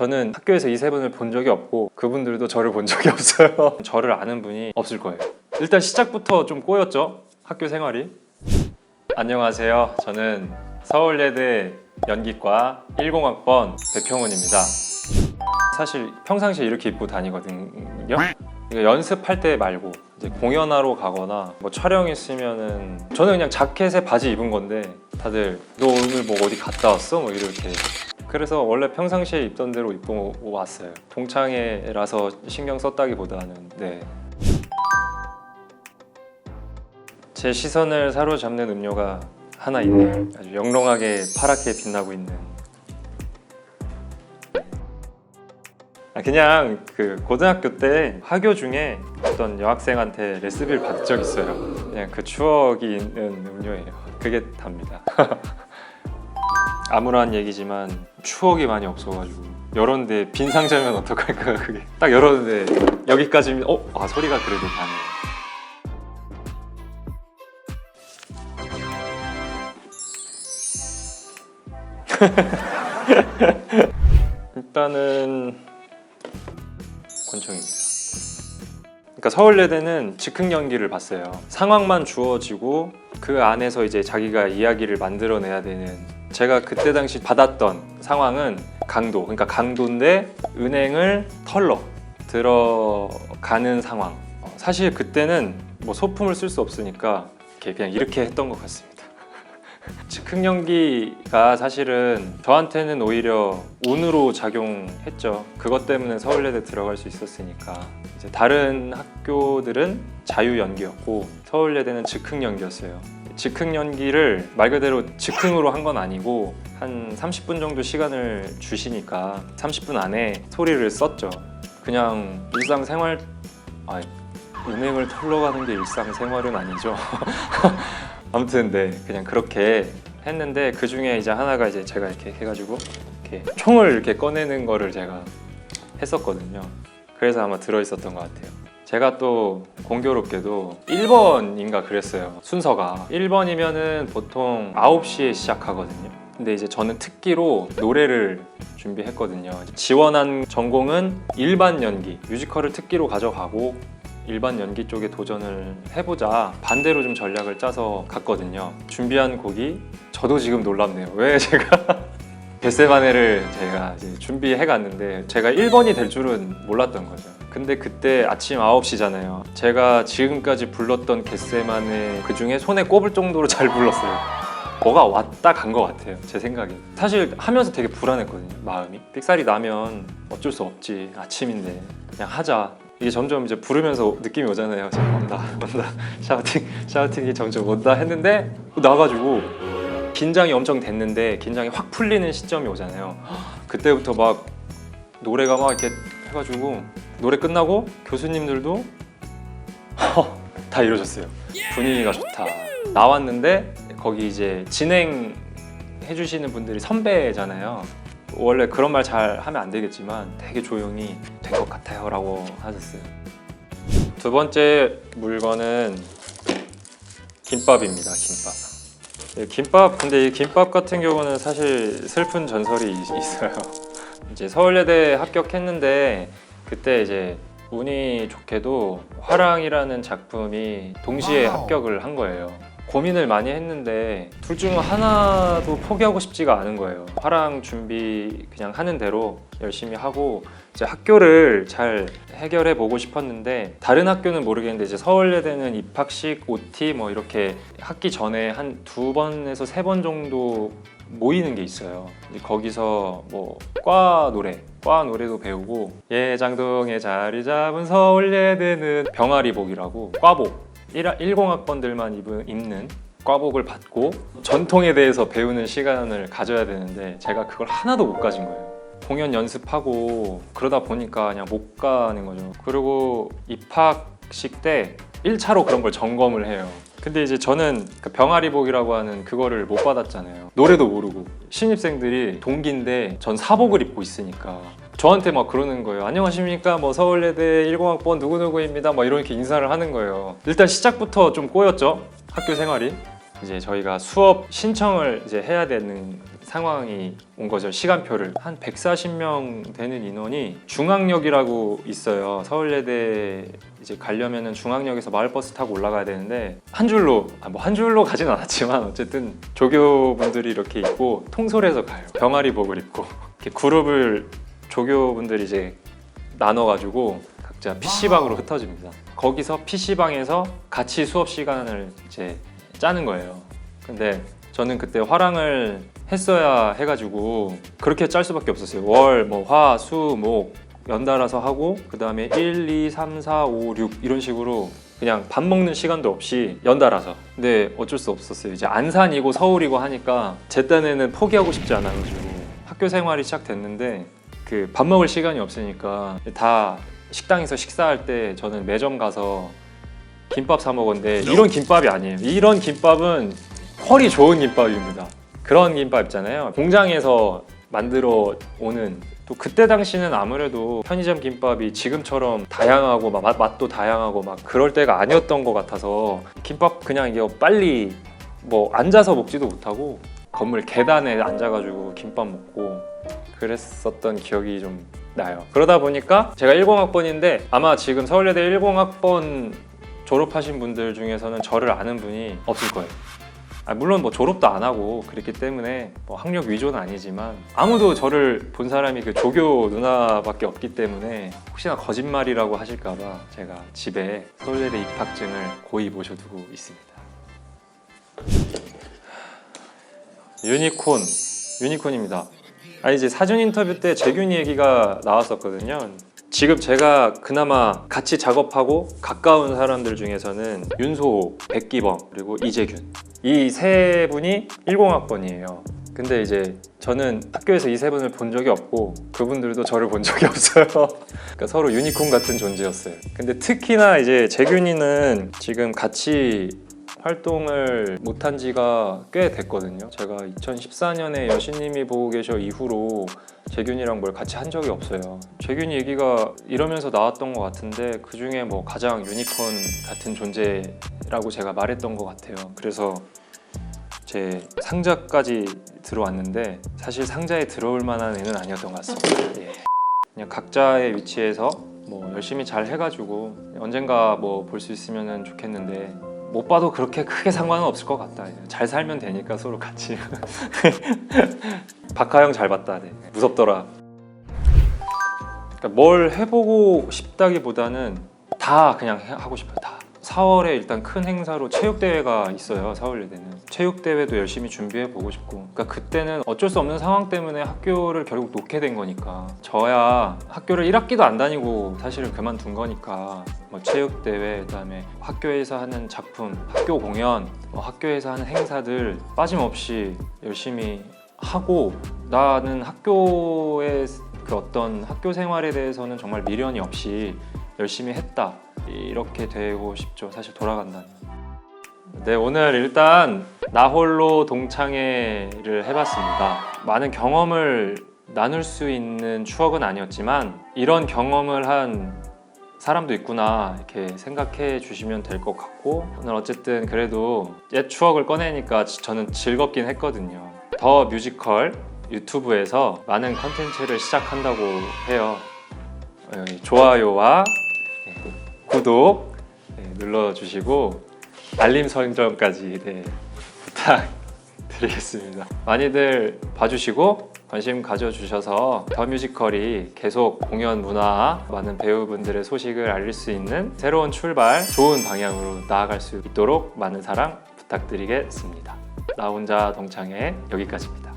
저는 학교에서 이 세 분을 본 적이 없고 그분들도 저를 본 적이 없어요. 저를 아는 분이 없을 거예요. 일단 시작부터 좀 꼬였죠? 학교 생활이. 안녕하세요. 저는 서울예대 연기과 10학번 백형훈입니다. 사실 평상시에 이렇게 입고 다니거든요. 이거 연습할 때 말고 이제 공연하러 가거나 뭐 촬영 있으면은 저는 그냥 자켓에 바지 입은 건데 다들 너 오늘 뭐 어디 갔다 왔어? 뭐 이렇게 그래서 원래 평상시에 입던 대로 입고 왔어요. 동창회라서 신경 썼다기보다는 네. 제 시선을 사로잡는 음료가 하나 있네요. 아주 영롱하게 파랗게 빛나고 있는. 아, 그냥 그 고등학교 때 학교 중에 어떤 여학생한테 레시피를 받은 적 있어요. 그냥 그 추억이 있는 음료예요. 그게 답니다. 아무런 얘기지만 추억이 많이 없어가지고 열었는데 빈 상자면 어떡할까 그게. 딱 열었는데 여기까지면 어? 아 소리가 그래도 나네. 일단은 권총입니다. 그러니까 서울예대는 즉흥 연기를 봤어요. 상황만 주어지고 그 안에서 이제 자기가 이야기를 만들어내야 되는 제가 그때 당시 받았던 상황은 강도 그러니까 강도인데 은행을 털러 들어가는 상황. 어, 사실 그때는 뭐 소품을 쓸 수 없으니까 이렇게 그냥 이렇게 했던 것 같습니다. 즉흥 연기가 사실은 저한테는 오히려 운으로 작용했죠. 그것 때문에 서울예대 들어갈 수 있었으니까. 이제 다른 학교들은 자유 연기였고 서울예대는 즉흥 연기였어요 즉흥 연기를 말 그대로 즉흥으로 한 건 아니고 한 30분 정도 시간을 주시니까 30분 안에 소리를 썼죠. 그냥 일상생활 아 은행을 털러 가는 게 일상생활은 아니죠. 아무튼 네 그냥 그렇게 했는데 그 중에 이제 하나가 이제 제가 이렇게 해가지고 이렇게 총을 이렇게 꺼내는 거를 제가 했었거든요. 그래서 아마 들어 있었던 것 같아요. 제가 또 공교롭게도 1번인가 그랬어요 순서가. 1번이면은 보통 9시에 시작하거든요. 근데 이제 저는 특기로 노래를 준비했거든요. 지원한 전공은 일반 연기 뮤지컬을 특기로 가져가고 일반 연기 쪽에 도전을 해보자. 반대로 좀 전략을 짜서 갔거든요. 준비한 곡이 저도 지금 놀랍네요. 왜 제가 겟세바네를 제가 이제 준비해 갔는데 제가 1번이 될 줄은 몰랐던 거죠. 근데 그때 아침 9시잖아요. 제가 지금까지 불렀던 겟세만의 그 중에 손에 꼽을 정도로 잘 불렀어요. 뭐가 왔다 간 것 같아요. 제 생각에. 사실 하면서 되게 불안했거든요. 마음이. 삑살이 나면 어쩔 수 없지. 아침인데 그냥 하자. 이게 점점 이제 부르면서 느낌이 오잖아요. 온다, 온다. 샤우팅, 샤우팅이 점점 온다 했는데 나가지고 긴장이 엄청 됐는데 긴장이 확 풀리는 시점이 오잖아요. 그때부터 막 노래가 막 이렇게 해가지고 노래 끝나고 교수님들도 다 이러셨어요. 분위기가 좋다. 나왔는데 거기 이제 진행 해 주시는 분들이 선배잖아요. 원래 그런 말 잘 하면 안 되겠지만 되게 조용히 된 것 같아요라고 하셨어요. 두 번째 물건은 김밥입니다. 김밥. 예, 김밥 근데 이 김밥 같은 경우는 사실 슬픈 전설이 있- 있어요. 이제 서울예대 합격했는데 그때 이제 운이 좋게도 화랑이라는 작품이 동시에 와우. 합격을 한 거예요. 고민을 많이 했는데 둘 중 하나도 포기하고 싶지가 않은 거예요. 화랑 준비 그냥 하는 대로 열심히 하고 이제 학교를 잘 해결해 보고 싶었는데 다른 학교는 모르겠는데 이제 서울예대는 입학식, OT 뭐 이렇게 학기 전에 한 두 번에서 세 번 정도 모이는 게 있어요. 거기서 뭐 과 노래, 과 노래도 배우고 예장동에 자리 잡은 서울예대는 병아리복이라고 과복 10학번들만 입은, 입는 과복을 받고 전통에 대해서 배우는 시간을 가져야 되는데 제가 그걸 하나도 못 가진 거예요. 공연 연습하고 그러다 보니까 그냥 못 가는 거죠. 그리고 입학식 때 1차로 그런 걸 점검을 해요. 근데 이제 저는 그 병아리복이라고 하는 그거를 못 받았잖아요. 노래도 모르고 신입생들이 동기인데 전 사복을 입고 있으니까 저한테 막 그러는 거예요. 안녕하십니까? 뭐 서울예대 10학번 누구누구입니다. 막 이렇게 인사를 하는 거예요. 일단 시작부터 좀 꼬였죠. 학교 생활이. 이제 저희가 수업 신청을 이제 해야 되는 상황이 온 거죠. 시간표를 한 140명 되는 인원이 중앙역이라고 있어요. 서울예대 이제 가려면은 중앙역에서 마을버스 타고 올라가야 되는데 한 줄로 아, 뭐한 줄로 가진 않았지만 어쨌든 조교분들이 이렇게 있고 통솔해서 가요. 병아리복을 입고 이렇게 그룹을 조교분들이 이제 나눠가지고 각자 PC방으로 흩어집니다. 거기서 PC방에서 같이 수업 시간을 이제 짜는 거예요. 근데 저는 그때 화랑을 했어야 해가지고 그렇게 짤 수밖에 없었어요. 월, 뭐 화, 수, 목 연달아서 하고 그 다음에 1, 2, 3, 4, 5, 6 이런 식으로 그냥 밥 먹는 시간도 없이 연달아서. 근데 어쩔 수 없었어요. 이제 안산이고 서울이고 하니까 제 딴에는 포기하고 싶지 않아가지고 학교 생활이 시작됐는데 그 밥 먹을 시간이 없으니까 다 식당에서 식사할 때 저는 매점 가서 김밥 사 먹었는데 이런 김밥이 아니에요. 이런 김밥은 퀄이 좋은 김밥입니다. 그런 김밥 있잖아요. 공장에서 만들어 오는 또 그때 당시는 아무래도 편의점 김밥이 지금처럼 다양하고 막 맛, 맛도 다양하고 막 그럴 때가 아니었던 것 같아서 김밥 그냥 이게 빨리 뭐 앉아서 먹지도 못하고 건물 계단에 앉아가지고 김밥 먹고 그랬었던 기억이 좀 나요. 그러다 보니까 제가 10학번인데 아마 지금 서울예대 10학번 졸업하신 분들 중에서는 저를 아는 분이 없을 거예요. 아, 물론 뭐 졸업도 안 하고 그랬기 때문에 뭐 학력 위조는 아니지만 아무도 저를 본 사람이 그 조교 누나밖에 없기 때문에 혹시나 거짓말이라고 하실까봐 제가 집에 서울예대 입학증을 고이 모셔두고 있습니다. 유니콘, 유니콘입니다. 아 이제 사전 인터뷰 때 재균이 얘기가 나왔었거든요. 지금 제가 그나마 같이 작업하고 가까운 사람들 중에서는 윤소호, 백기범 그리고 이재균 이 세 분이 10학번이에요. 근데 이제 저는 학교에서 이 세 분을 본 적이 없고 그분들도 저를 본 적이 없어요. 그러니까 서로 유니콘 같은 존재였어요. 근데 특히나 이제 재균이는 지금 같이 활동을 못한 지가 꽤 됐거든요. 제가 2014년에 여신님이 보고 계셔 이후로 재균이랑 뭘 같이 한 적이 없어요. 재균이 얘기가 이러면서 나왔던 것 같은데 그 중에 뭐 가장 유니콘 같은 존재라고 제가 말했던 것 같아요. 그래서 제 상자까지 들어왔는데 사실 상자에 들어올 만한 애는 아니었던 것 같습니다. 예. 그냥 각자의 위치에서 뭐 열심히 잘 해가지고 언젠가 뭐 볼 수 있으면 좋겠는데 못 봐도 그렇게 크게 상관은 없을 것 같다. 잘 살면 되니까 서로 같이. 박하영 잘 봤다. 네. 무섭더라. 그러니까 뭘 해보고 싶다기보다는 다 그냥 해- 하고 싶어요. 다. 4월에 일단 큰 행사로 체육대회가 있어요. 서울예대는. 체육대회도 열심히 준비해 보고 싶고. 그러니까 그때는 어쩔 수 없는 상황 때문에 학교를 결국 놓게 된 거니까. 저야 학교를 1학기도 안 다니고 사실은 그만둔 거니까. 뭐 체육 대회, 그다음에 학교에서 하는 작품, 학교 공연, 뭐 학교에서 하는 행사들 빠짐없이 열심히 하고 나는 학교의 그 어떤 학교 생활에 대해서는 정말 미련이 없이 열심히 했다. 이렇게 되고 싶죠. 사실 돌아간다면 네 오늘 일단 나홀로 동창회를 해봤습니다. 많은 경험을 나눌 수 있는 추억은 아니었지만 이런 경험을 한 사람도 있구나 이렇게 생각해 주시면 될 것 같고 오늘 어쨌든 그래도 옛 추억을 꺼내니까 지- 저는 즐겁긴 했거든요. 더 뮤지컬 유튜브에서 많은 컨텐츠를 시작한다고 해요. 여기 좋아요와 네, 구독 네, 눌러주시고 알림 설정까지 네, 부탁드리겠습니다. 많이들 봐주시고 관심 가져주셔서 더 뮤지컬이 계속 공연 문화 많은 배우분들의 소식을 알릴 수 있는 새로운 출발 좋은 방향으로 나아갈 수 있도록 많은 사랑 부탁드리겠습니다. 나 혼자 동창회 여기까지입니다